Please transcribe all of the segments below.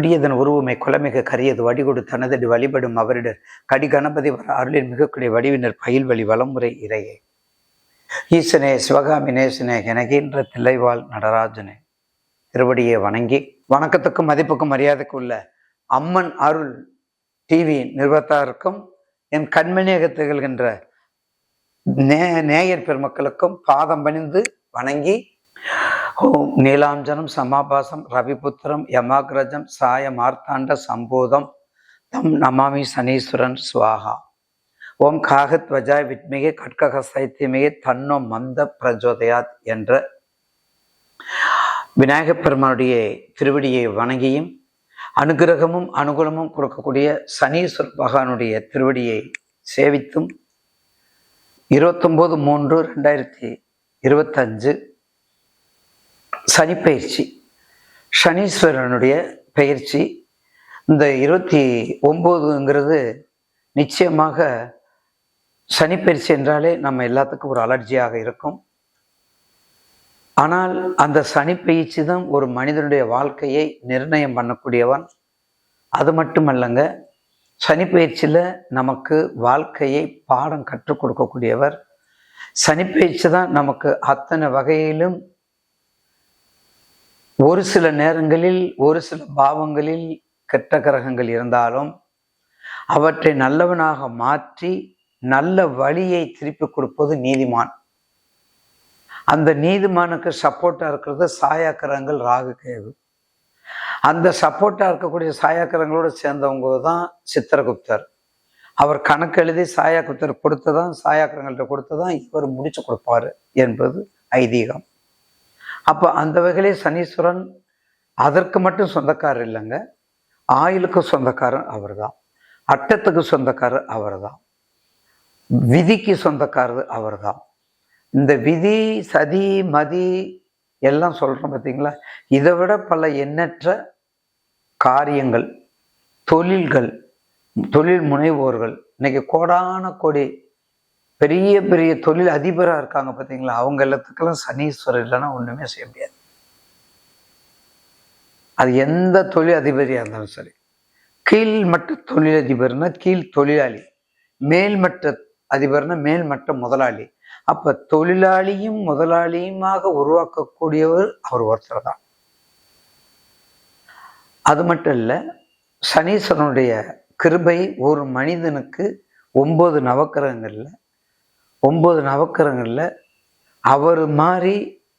பிடியதன் உருவமை குலமிக கரியது வடிகொடு தனதடி வழிபடும் அவரிடர் கடி கணபதி வர அருளின் மிகக்கூடிய வடிவினர் பயில் வழி வலமுறை இறையே. ஈசனே சிவகாமி நேசனே எனகின்ற தில்லைவாள் நடராஜனே. திருவடியை வணங்கி. வணக்கத்துக்கும் மதிப்புக்கும் மரியாதைக்கும் உள்ள அம்மன் அருள் டிவி நிறுவத்தாருக்கும் என் கண்மணியக திகழ்கின்ற நே நேயர் பெருமக்களுக்கும் பாதம் பணிந்து வணங்கி ஓம். நீலாஞ்சனம் சமாபாசம் ரவிபுத்திரம் யமாகிரஜம் சாய மார்த்தாண்ட சம்போதம் தம் நமாமி சனீஸ்வரன் சுவாகா. ஓம் காகத்வஜாய் வித்மிகே கட்கக சைத்தியமிகே தன்னோ மந்த பிரஜோதயாத் என்ற விநாயகப் பெருமானுடைய திருவடியை வணங்கியும் அனுகிரகமும் அனுகூலமும் கொடுக்கக்கூடிய சனீஸ்வர பகவானுடைய திருவடியை சேவித்தும் இருபத்தொம்போது மூன்று ரெண்டாயிரத்தி இருபத்தஞ்சு சனிப்பயிற்சி சனீஸ்வரனுடைய பயிற்சி இந்த இருபத்தி ஒம்போதுங்கிறது நிச்சயமாக சனிப்பயிற்சி என்றாலே நம்ம எல்லாத்துக்கும் ஒரு அலர்ஜியாக இருக்கும். ஆனால் அந்த சனிப்பயிற்சி தான் ஒரு மனிதனுடைய வாழ்க்கையை நிர்ணயம் பண்ணக்கூடியவன். அது மட்டுமல்லங்க சனிப்பயிற்சியில் நமக்கு வாழ்க்கையை பாடம் கற்றுக் கொடுக்கக்கூடியவர். சனி பயிற்சி தான் நமக்கு அத்தனை வகையிலும் ஒரு சில நேரங்களில் ஒரு சில பாவங்களில் கெட்ட கிரகங்கள் இருந்தாலும் அவற்றை நல்லவனாக மாற்றி நல்ல வழியை திருப்பி கொடுப்பது நீதிமான். அந்த நீதிமானுக்கு சப்போர்ட்டாக இருக்கிறது சாயாக்கிரகங்கள் ராகு கேது. அந்த சப்போர்ட்டாக இருக்கக்கூடிய சாயாக்கிரகங்களோடு சேர்ந்தவங்க தான் சித்திரகுப்தர். அவர் கணக்கு எழுதி சாயாகுப்தர் கொடுத்ததான் சாயாக்கிரகங்கள்ட்ட கொடுத்ததான் இவர் முடிச்சு கொடுப்பாரு என்பது ஐதீகம். அப்போ அந்த வகையிலே சனீஸ்வரன் அதற்கு மட்டும் சொந்தக்காரர் இல்லைங்க. ஆயுளுக்கு சொந்தக்காரர் அவர் தான் அட்டத்துக்கு சொந்தக்காரர் அவர் தான் விதிக்கு சொந்தக்காரர் அவர் தான் இந்த விதி சதி மதி எல்லாம் சொல்கிறோம் பார்த்தீங்களா இதை விட பல எண்ணற்ற காரியங்கள் தொழில்கள் தொழில் முனைவோர்கள் இன்னைக்கு கோடான கோடி பெரிய பெரிய தொழில் அதிபராக இருக்காங்க பார்த்தீங்களா அவங்க எல்லாத்துக்கெல்லாம் சனீஸ்வரர் இல்லைன்னா ஒன்றுமே செய்ய முடியாது. அது எந்த தொழில் அதிபதியாக இருந்தாலும் சரி. கீழ்மட்ட தொழிலதிபர்னா கீழ் தொழிலாளி. மேல்மட்ட அதிபர்னா மேல்மட்ட முதலாளி. அப்போ தொழிலாளியும் முதலாளியுமாக உருவாக்கக்கூடியவர் அவர் ஒருத்தர் தான். அது மட்டும் இல்லை சனீஸ்வரனுடைய கிருபை ஒரு மனிதனுக்கு ஒம்பது நவக்கிரகங்களில் ஒம்பது நவக்கரங்களில் அவர் மாதிரி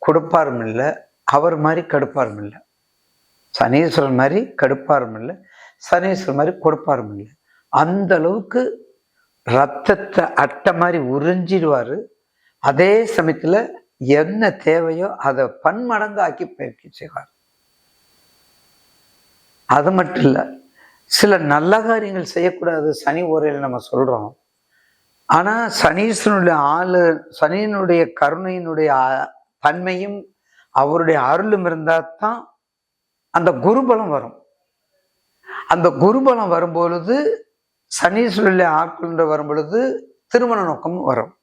கொடுப்பாரும் இல்லை அவர் மாதிரி கடுப்பாரும் இல்லை. சனீஸ்வரன் மாதிரி கடுப்பாரும் இல்லை சனீஸ்வரன் மாதிரி கொடுப்பாரும் இல்லை. அந்த அளவுக்கு ரத்தத்தை அட்டை மாதிரி உறிஞ்சிடுவார். அதே சமயத்தில் என்ன தேவையோ அதை பன்மடங்கு ஆக்கி பயிற்சி செய்வார். அது மட்டும் இல்லை சில நல்ல காரியங்கள் செய்யக்கூடாது சனி உரையில் நம்ம சொல்கிறோம் ஆனால் சனீஸ்வரனுடைய ஆளு சனியினுடைய கருணையினுடைய தன்மையும் அவருடைய அருளும் இருந்தால் தான் அந்த குருபலம் வரும். அந்த குருபலம் வரும்பொழுது சனீஸ்வரனுடைய ஆட்கொண்டு வரும் பொழுது திருமண நோக்கமும் வரும்.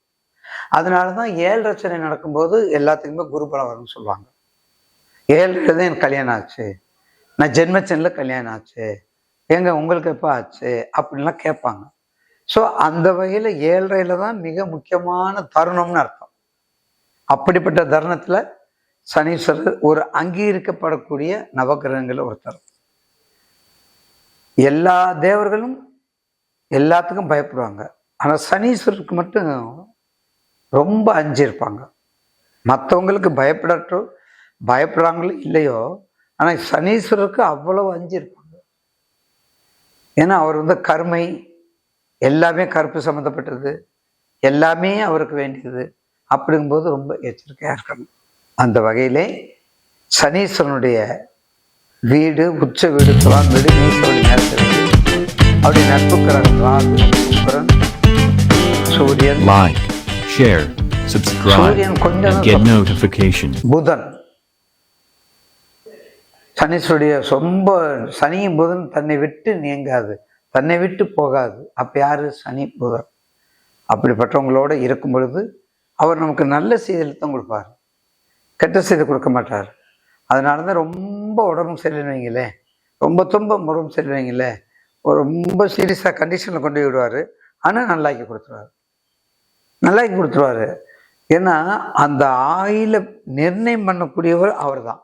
அதனால தான் ஏழு ரச்சனை நடக்கும்போது எல்லாத்துக்குமே குருபலம் வரும்னு சொல்லுவாங்க. ஏழு தான் எனக்கு கல்யாணம் ஆச்சு. நான் ஜென்மச்சனில் கல்யாணம் ஆச்சு. ஏங்க உங்களுக்கு எப்போ ஆச்சு? அப்படின்லாம் கேட்பாங்க. ஸோ அந்த வகையில் ஏழரையில் தான் மிக முக்கியமான தருணம்னு அர்த்தம். அப்படிப்பட்ட தருணத்தில் சனீஸ்வரர் ஒரு அங்கீகரிக்கப்படக்கூடிய நவகிரகங்களில் ஒருத்தர். எல்லா தேவர்களும் எல்லாத்துக்கும் பயப்படுவாங்க. ஆனால் சனீஸ்வரருக்கு மட்டும் ரொம்ப அஞ்சிருப்பாங்க மற்றவங்களுக்கு பயப்படட்டும் பயப்படுறாங்களோ இல்லையோ ஆனால் சனீஸ்வரருக்கு அவ்வளவு அஞ்சிருப்பாங்க ஏன்னா அவர் வந்து கருமை எல்லாமே கருப்பு சம்மந்தப்பட்டது எல்லாமே அவருக்கு வேண்டியது. அப்படிங்கும்போது ரொம்ப எச்சரிக்கையாக இருக்கணும். அந்த வகையிலே சனீஸ்வரனுடைய வீடு உச்ச வீடு துலாம் வீடு நேரத்தில் அவருடைய நட்பு கிரகம் ராகு சுக்கிரன் சூரியன். Share, subscribe, சூரியன் கொஞ்சம். புதன். சனீஸ்வருடைய ரொம்ப சனியும் புதன் தன்னை விட்டு நீங்காது. தன்னை விட்டு போகாது. அப்போ யார்? சனி புதன். அப்படிப்பட்டவங்களோட இருக்கும் பொழுது அவர் நமக்கு நல்ல செய்தியில் தான் கொடுப்பார். கெட்ட செய்தி கொடுக்க மாட்டார். அதனால தான் ரொம்ப உடம்பு சரியில்லைங்களே ரொம்ப தும்ப உடம்பு சரியில்லைங்களே ரொம்ப சீரியஸாக கண்டிஷனில் கொண்டு விடுவார். ஆனால் நல்லாக்கி கொடுத்துருவாரு. நல்லாக்கி கொடுத்துருவாரு. ஏன்னா அந்த ஆயில நிர்ணயம் பண்ணக்கூடியவர் அவர் தான்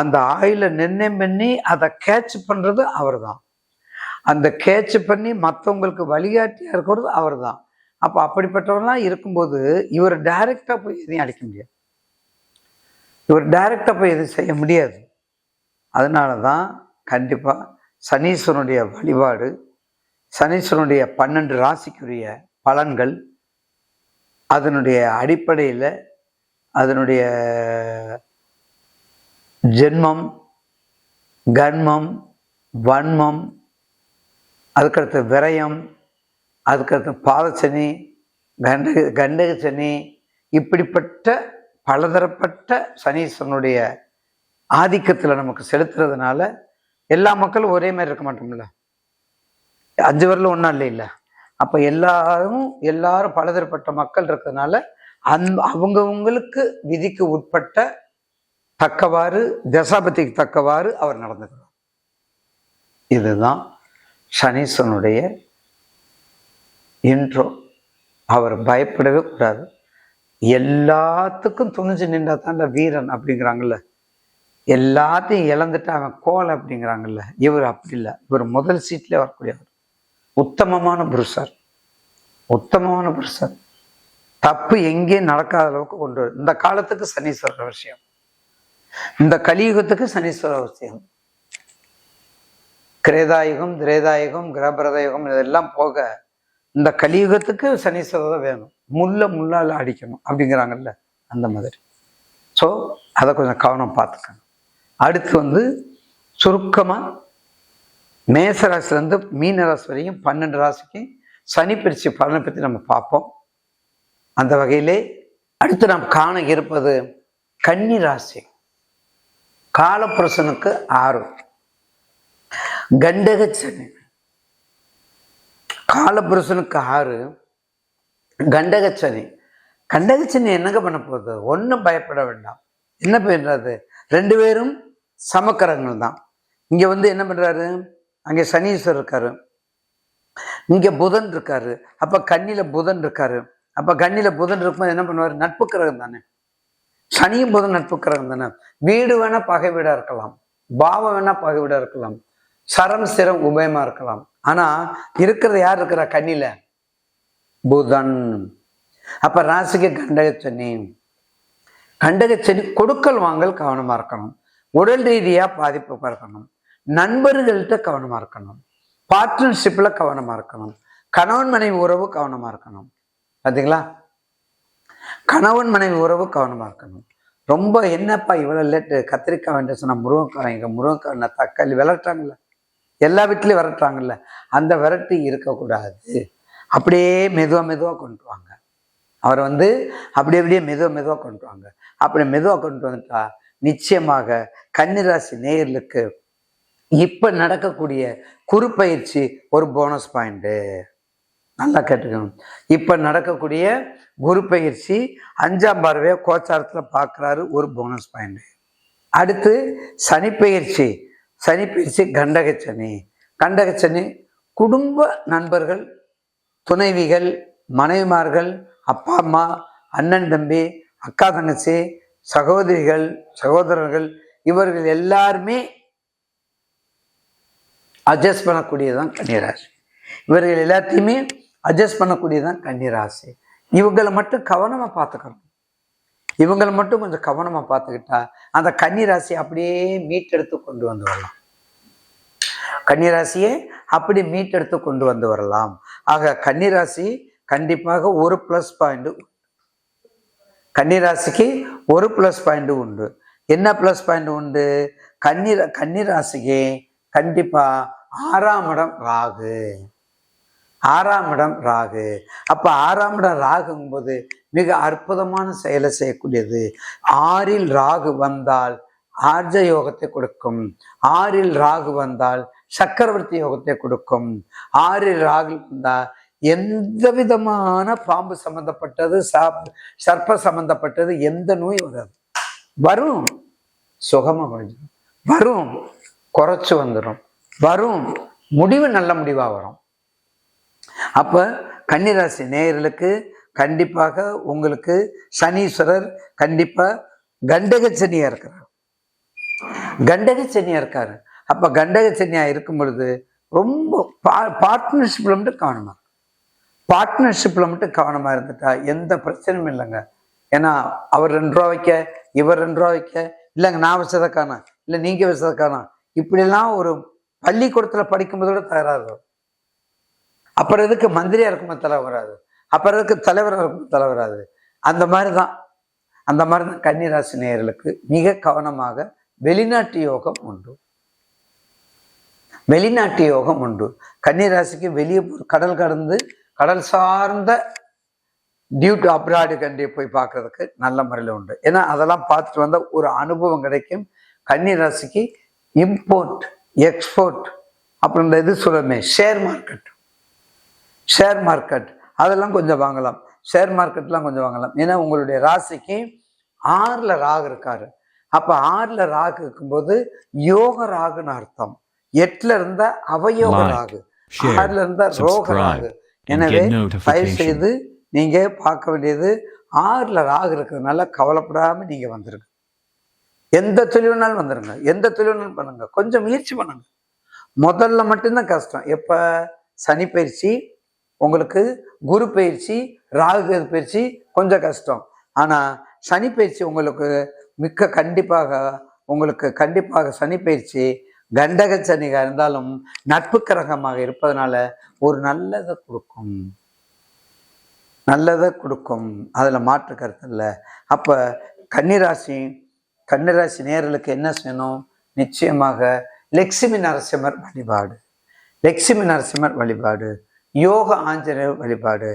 அந்த ஆயில நிர்ணயம் பண்ணி அதை கேட்ச் பண்ணுறது அவர் தான் அந்த கேட்ச் பண்ணி மற்றவங்களுக்கு வழிகாட்டியாக இருக்கிறது அவர் தான் அப்போ அப்படிப்பட்டவரெல்லாம் இருக்கும்போது இவர் டைரெக்டாக போய் எதையும் அடிக்க முடியாது. இவர் டைரெக்டாக போய் எதுவும் செய்ய முடியாது. அதனால தான் கண்டிப்பாக சனீஸ்வரனுடைய வழிபாடு சனீஸ்வரனுடைய பன்னெண்டு ராசிக்குரிய பலன்கள் அதனுடைய அடிப்படையில் அதனுடைய ஜென்மம் கன்மம் வன்மம் அதுக்கடுத்து விரயம் அதுக்கடுத்து பாதச்சனி கண்டக கண்டக சனி இப்படிப்பட்ட பலதரப்பட்ட சனீஸ்வரனுடைய ஆதிக்கத்தில் நமக்கு செலுத்துறதுனால எல்லா மக்களும் ஒரே மாதிரி இருக்க மாட்டோம்ல. அஞ்சு வரல ஒன்றும் இல்லை இல்லை அப்போ எல்லாரும் எல்லாரும் பலதரப்பட்ட மக்கள் இருக்கிறதுனால அந் அவங்கவுங்களுக்கு விதிக்கு உட்பட்ட தக்கவாறு தசாபதிக்கு தக்கவாறு அவர் நடந்துக்கிறார். இதுதான் சனீஸ்வரனுடைய இன்ட்ரோ அவர் பயப்படவே கூடாது. எல்லாத்துக்கும் துணிஞ்சு நின்றா தான் வீரன் அப்படிங்கிறாங்கல்ல. எல்லாத்தையும் இழந்துட்டு அவன் கோல் அப்படிங்கிறாங்கல்ல. இவர் அப்படி இல்லை. இவர் முதல் சீட்லேயே வரக்கூடியவர். உத்தமமான புருஷர். உத்தமமான புருஷர். தப்பு எங்கேயும் நடக்காத அளவுக்கு கொண்டு வரும் இந்த காலத்துக்கு சனீஸ்வரர் விஷயம் இந்த கலியுகத்துக்கு சனீஸ்வரர் விஷயம் கிரேதாயுகம் திரேதாயுகம் கிரகபிரதயுகம் இதெல்லாம் போக இந்த கலியுகத்துக்கு சனீஸ்வரர் தான் வேணும். முள்ள முள்ளால் அடிக்கணும் அப்படிங்கிறாங்கல்ல அந்த மாதிரி. ஸோ அதை கொஞ்சம் கவனம் பார்த்துக்கணும். அடுத்து வந்து சுருக்கமாக மேசராசிலேருந்து மீன ராசி வரையும் பன்னெண்டு ராசிக்கு சனி பிரிச்சு பலனை பற்றி நம்ம பார்ப்போம். அந்த வகையிலே அடுத்து நாம் காண இருப்பது கன்னி ராசி. காலப்புருஷனுக்கு ஆறு கண்டக சனி காலபுருஷனுக்கு ஆறு கண்டகச்சனி. கண்டகச்சனி என்னங்க பண்ண போகுது? ஒன்றும் பயப்பட வேண்டாம். என்ன பண்ணுறது ரெண்டு பேரும் சமக்கரங்கள் தான். இங்கே வந்து என்ன பண்ணுறாரு அங்கே சனீஸ்வரர் இருக்காரு. இங்கே புதன் இருக்காரு. அப்போ கண்ணியில் புதன் இருக்காரு. அப்போ கண்ணியில் புதன் இருக்கும்போது என்ன பண்ணுவார்? நட்பு கிரகம் தானே. சனியும் புதன் நட்பு கிரகம் தானே. வீடு வேணா பகை வீடாக இருக்கலாம். பாவம் வேணால் பகை வீடாக இருக்கலாம். சரம் சிரம் உபயமா இருக்கலாம். ஆனா இருக்கிறது யார் இருக்கிறா? கண்ணில. புதன். அப்ப ராசிக்கு கண்டகச்சனி கண்டகச்சனி கொடுக்கல் வாங்கல் கவனமா இருக்கணும். உடல் ரீதியா பாதிப்பு இருக்கணும் நண்பர்கள்ட்ட கவனமா இருக்கணும். பார்ட்னர்ஷிப்ல கவனமா இருக்கணும். கணவன் மனைவி உறவு கவனமா இருக்கணும். பார்த்தீங்களா கணவன் மனைவி உறவு கவனமா இருக்கணும். ரொம்ப என்னப்பா இவ்வளவு லேட்டு கத்திரிக்காய் வேண்டிய சொன்னா முருங்கைக்காய் இங்க முருங்கைக்காய் தக்காளி விளட்டாங்களே எல்லா வீட்லேயும் விரட்டுறாங்கல்ல அந்த விரட்டு இருக்கக்கூடாது. அப்படியே மெதுவாக மெதுவாக கொண்டு வாங்க. அவரை வந்து அப்படியே அப்படியே மெதுவாக மெதுவாக கொண்டு வாங்க. அப்படி மெதுவாக கொண்டு வந்துட்டா நிச்சயமாக கன்னிராசி நேயர்களுக்கு இப்போ நடக்கக்கூடிய குறுப்பயிற்சி ஒரு போனஸ் பாயிண்ட்டு நல்லா கேட்டுக்கணும். இப்போ நடக்கக்கூடிய குரு பயிற்சி அஞ்சாம் பார்வையை கோச்சாரத்தில் பார்க்குறாரு ஒரு போனஸ் பாயிண்ட் அடுத்து சனி பயிற்சி சனி. கண்டகச்சனி கண்டகச்சனி குடும்ப நண்பர்கள் துணைவிகள் மனைவிமார்கள் அப்பா அம்மா அண்ணன் தம்பி அக்கா தங்கச்சி சகோதரிகள் சகோதரர்கள் இவர்கள் எல்லாருமே அட்ஜஸ்ட் பண்ணக்கூடியதான் கன்னிராசி. இவர்கள் எல்லாத்தையுமே அட்ஜஸ்ட் பண்ணக்கூடியதான் கன்னிராசி. இவங்களை மட்டும் கவனமாக பார்த்துக்கணும். இவங்களை மட்டும் கொஞ்சம் கவனமாக பார்த்துக்கிட்டா அந்த கன்னிராசி அப்படியே மீட்டெடுத்து கொண்டு வந்து வரலாம். கன்னிராசியை அப்படி மீட்டெடுத்து கொண்டு வந்து வரலாம். ஆக கன்னிராசி கண்டிப்பாக ஒரு ப்ளஸ் பாயிண்ட் கன்னிராசிக்கு ஒரு ப்ளஸ் பாயிண்ட் உண்டு. என்ன ப்ளஸ் பாயிண்ட் உண்டு? கன்னிரா கன்னிராசிக்கு கண்டிப்பாக ஆறாம் இடம் ராகு. ஆறாம் இடம் ராகு. அப்போ ஆறாம் இடம் ராகுங்கும் போது மிக அற்புதமான செயலை செய்யக்கூடியது. ஆறில் ராகு வந்தால் ஆர்ஜ யோகத்தை கொடுக்கும். ஆறில் ராகு வந்தால் சக்கரவர்த்தி யோகத்தை கொடுக்கும். ஆறில் ராகு வந்தால் எந்த விதமான பாம்பு சம்பந்தப்பட்டது சாப் சர்ப்ப சம்பந்தப்பட்டது எந்த நோய் வராது. வரும் சுகமா முடிஞ்சிடும் வரும் குறைச்சு வந்துடும் வரும் முடிவு நல்ல முடிவாக வரும். அப்போ கன்னிராசி நேயர்களுக்கு கண்டிப்பாக உங்களுக்கு சனீஸ்வரர் கண்டிப்பாக கண்டக சனியாக இருக்கிறார். கண்டக சனியாக இருக்காரு. அப்போ கண்டக சனியாக இருக்கும் பொழுது ரொம்ப பா பார்ட்னர்ஷிப்பில் மட்டும் கவனமாக பார்ட்னர்ஷிப்பில் மட்டும் கவனமாக இருந்துட்டா எந்த பிரச்சனையும் இல்லைங்க. ஏன்னா அவர் ரெண்டு ரூபா வைக்க இவர் ரெண்டு ரூபா வைக்க இல்லைங்க நான் வச்சதை காணோம் இல்லை நீங்கள் வச்சதை காணோம் இப்படிலாம் ஒரு பள்ளிக்கூடத்தில் படிக்கும்போதோட தகராறு வரும். அப்புறம் எதுக்கு மந்திரியா இருக்கும்போது தலை வராது? அப்புறம் இருக்க தலைவராக இருக்கும்போது தலை அந்த மாதிரி தான் அந்த மாதிரி தான் கன்னிராசி நேயர்களுக்கு மிக கவனமாக வெளிநாட்டு யோகம் உண்டு. வெளிநாட்டு யோகம் உண்டு. கன்னிராசிக்கு வெளியே கடல் கடந்து கடல் சார்ந்த டியூட்டி அப்ராடு கண்ட்ரி போய் பார்க்கறதுக்கு நல்ல முறையில் உண்டு. ஏன்னா அதெல்லாம் பார்த்துட்டு வந்தால் ஒரு அனுபவம் கிடைக்கும். கன்னிராசிக்கு இம்போர்ட் எக்ஸ்போர்ட் அப்புறம் இந்த இது சொல்லுமே ஷேர் மார்க்கெட் ஷேர் மார்க்கெட் அதெல்லாம் கொஞ்சம் வாங்கலாம். ஷேர் மார்க்கெட்லாம் கொஞ்சம் வாங்கலாம். ஏன்னா உங்களுடைய ராசிக்கு ஆறுல ராகு இருக்காரு. அப்ப ஆறுல ராகு இருக்கும்போது யோக ராகுன்னு அர்த்தம். எட்டுல இருந்தா அவயோக ராகு. ஆறுல இருந்தா ரோக ராகு. எனவே தயவு. செய்து நீங்க பார்க்க வேண்டியது ஆறுல ராகு இருக்கிறதுனால கவலைப்படாம நீங்க வந்துருங்க. எந்த தொழில் வேணாலும் வந்துருங்க. எந்த தொழில் வேணாலும் பண்ணுங்க. கொஞ்சம் முயற்சி பண்ணுங்க. முதல்ல மட்டும்தான் கஷ்டம். எப்ப? சனி பயிற்சி உங்களுக்கு குரு பயிற்சி ராகு பயிற்சி கொஞ்சம் கஷ்டம். ஆனால் சனி பயிற்சி உங்களுக்கு மிக்க கண்டிப்பாக உங்களுக்கு கண்டிப்பாக சனி பயிற்சி கண்டக சனிగా இருந்தாலும் நட்பு கிரகமாக இருப்பதனால ஒரு நல்லதை கொடுக்கும். நல்லதை கொடுக்கும். அதில் மாற்று கருத்து இல்லை. அப்போ கன்னிராசி கன்னிராசி நேர்களுக்கு என்ன செய்யணும்? நிச்சயமாக லக்ஷ்மி நரசிம்மர் வழிபாடு. லக்ஷ்மி நரசிம்மர் வழிபாடு. யோக ஆஞ்சநேயர் வழிபாடு.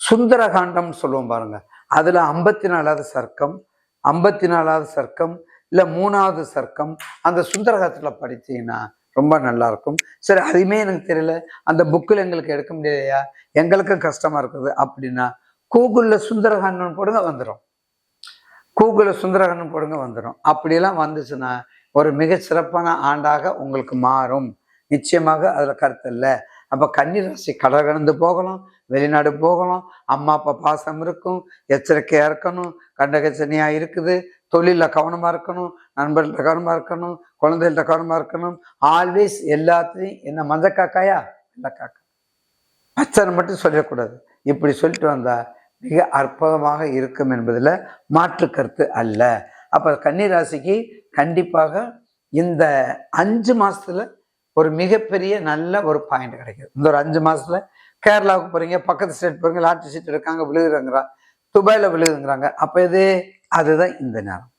சுந்தரகாண்டம்னு சொல்லுவோம் பாருங்க. அதில் ஐம்பத்தி நாலாவது சர்க்கம் ஐம்பத்தி நாலாவது சர்க்கம் இல்லை மூணாவது சர்க்கம் அந்த சுந்தரகத்தில் படித்தீங்கன்னா ரொம்ப நல்லாயிருக்கும். சரி அதுவுமே எனக்கு தெரியல. அந்த புக்கில் எங்களுக்கு எடுக்க முடியலையா? எங்களுக்கும் கஷ்டமாக இருக்குது அப்படின்னா கூகுளில் சுந்தரகாண்டம் போடுங்க வந்துடும் கூகுளில் சுந்தரகாண்டம் போடுங்க வந்துடும் அப்படியெல்லாம் வந்துச்சுன்னா ஒரு மிக சிறப்பான ஆண்டாக உங்களுக்கு மாறும். நிச்சயமாக அதில் கருத்து இல்லை. அப்போ கன்னிராசி கடல் கடந்து போகலாம் வெளிநாடு போகலாம் அம்மா அப்பா பாசம் இருக்கும் எச்சரிக்கையாக இருக்கணும் கண்டகச்சனையாக இருக்குது தொழிலில் கவனமாக இருக்கணும் நண்பர்கள்ட்ட கவனமாக இருக்கணும் குழந்தைகள்ட்ட கவனமாக இருக்கணும். ஆல்வேஸ் எல்லாத்தையும் என்ன மஞ்ச காக்காயா வெள்ளை காக்கா பச்சனை மட்டும் சொல்லக்கூடாது. இப்படி சொல்லிட்டு வந்தால் மிக அற்புதமாக இருக்கும் என்பதில் மாற்று கருத்து அல்ல. அப்போ கன்னிராசிக்கு கண்டிப்பாக இந்த அஞ்சு மாதத்தில் ஒரு மிகப்பெரிய நல்ல ஒரு பாயிண்ட் கிடைக்குது. இந்த ஒரு அஞ்சு மாசத்துல கேரளாவுக்கு போறீங்க பக்கத்து ஸ்டேட் போறீங்க லாட்ரி சீட் எடுக்காங்க விழுகுறாங்கிறா துபாயில விழுகுங்கிறாங்க. அப்ப இது அதுதான் இந்த நேரம்.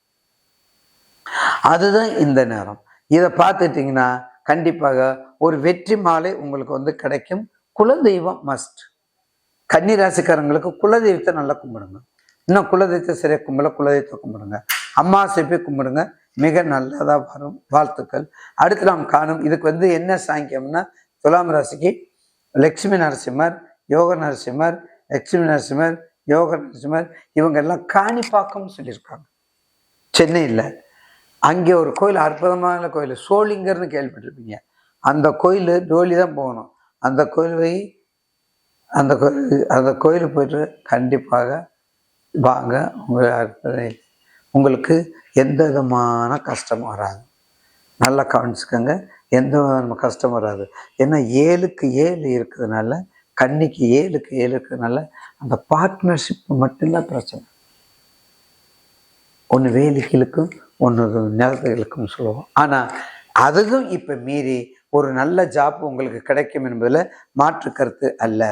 அதுதான் இந்த நேரம். இதை பார்த்துட்டீங்கன்னா கண்டிப்பாக ஒரு வெற்றி மாலை உங்களுக்கு வந்து கிடைக்கும். குலதெய்வம் மஸ்ட் கன்னி ராசிக்காரங்களுக்கு குலதெய்வத்தை நல்லா கும்பிடுங்க. இன்னும் குலதெய்வத்தை சரியா கும்பல குலதெய்வத்தை கும்பிடுங்க. அம்மா போய் கும்பிடுங்க. மிக நல்லதா வரும். வாழ்த்துக்கள். அடுத்து நாம் காணும் இதுக்கு வந்து என்ன சாங்கியம்னா துலாம் ராசிக்கு லக்ஷ்மி நரசிம்மர் யோக நரசிம்மர் லக்ஷ்மி நரசிம்மர் யோக நரசிம்மர் இவங்க எல்லாம் காணிப்பாக்கம்னு சொல்லியிருக்காங்க. சென்னையில். அங்கே ஒரு கோயில் அற்புதமான கோயில் சோளிங்கர்னு கேள்விப்பட்டிருப்பீங்க. அந்த கோயில் டோலி தான் போகணும். அந்த கோயில் போய் அந்த கோயில் அந்த கோயிலுக்கு போயிட்டு கண்டிப்பாக வாங்க. உங்களை அற்புதம் உங்களுக்கு எந்த விதமான கஷ்டமும் வராது. நல்லா கவனிச்சுக்கோங்க எந்த விதமான கஷ்டம் வராது. ஏன்னா ஏழுக்கு ஏழு இருக்கிறதுனால கன்னிக்கு ஏழுக்கு ஏழு இருக்கிறதுனால அந்த பார்ட்னர்ஷிப் மட்டும்தான் பிரச்சனை. ஒன்று வேலிக்கு இழுக்கும் ஒன்று நிலத்துக்கு இழுக்கும்னு சொல்லுவோம். ஆனால் அதுவும் இப்போ மீறி ஒரு நல்ல ஜாப் உங்களுக்கு கிடைக்கும் என்பதில் மாற்று கருத்து அல்ல.